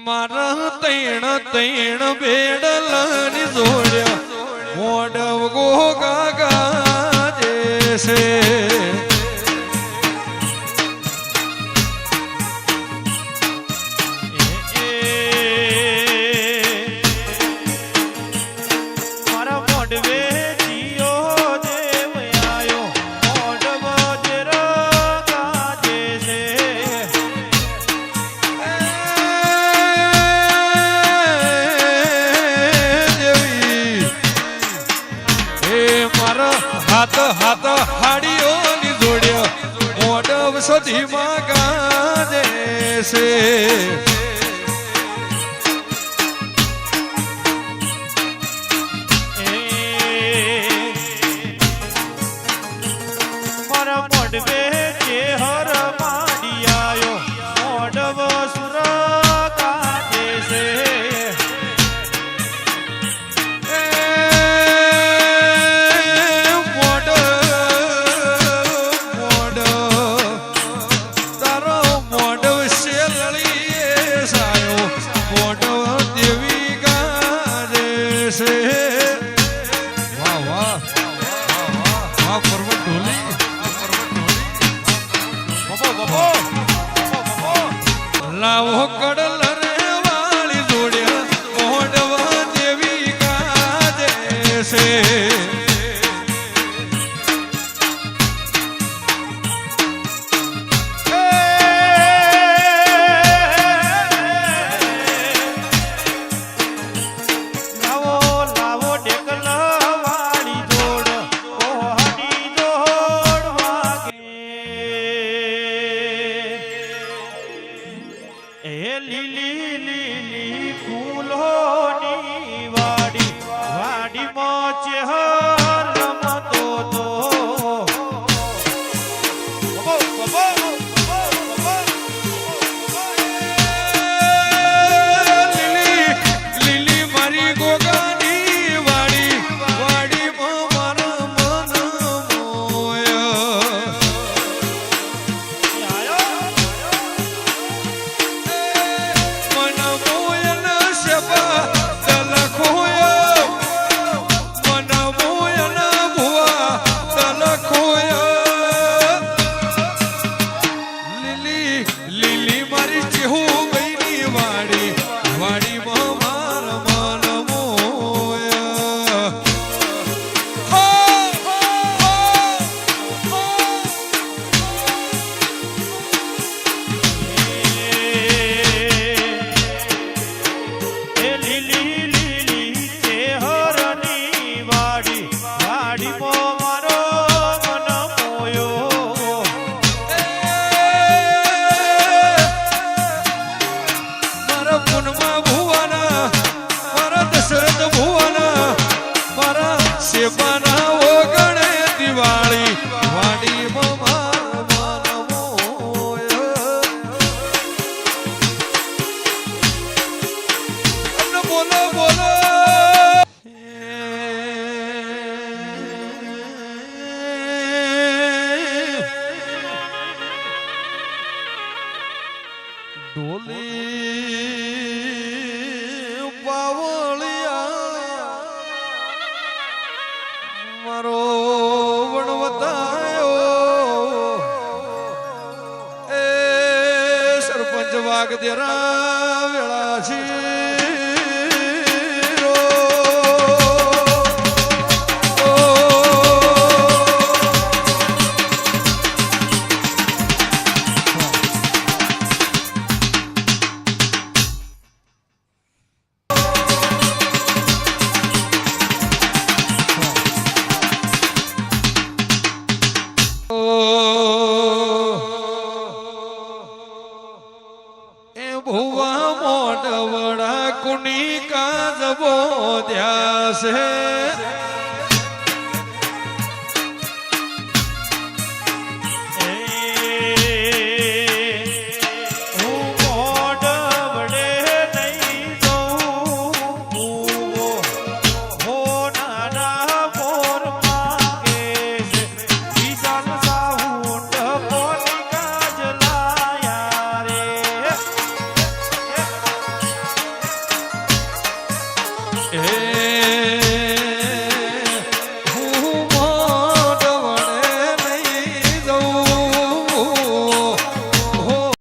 મારા તૈણ તૈણ બેડલા ધીમા ગાજે છે. મોડવે રળીએ સાયો મોટો દેવી ગારે છે. વાહ વાહ વાહ લાવો કડલ 解 ઢોલી પાવળિયા મારો વણવતાયો એ સરપંચ કુણી કાજબો ધ્યાસે hey.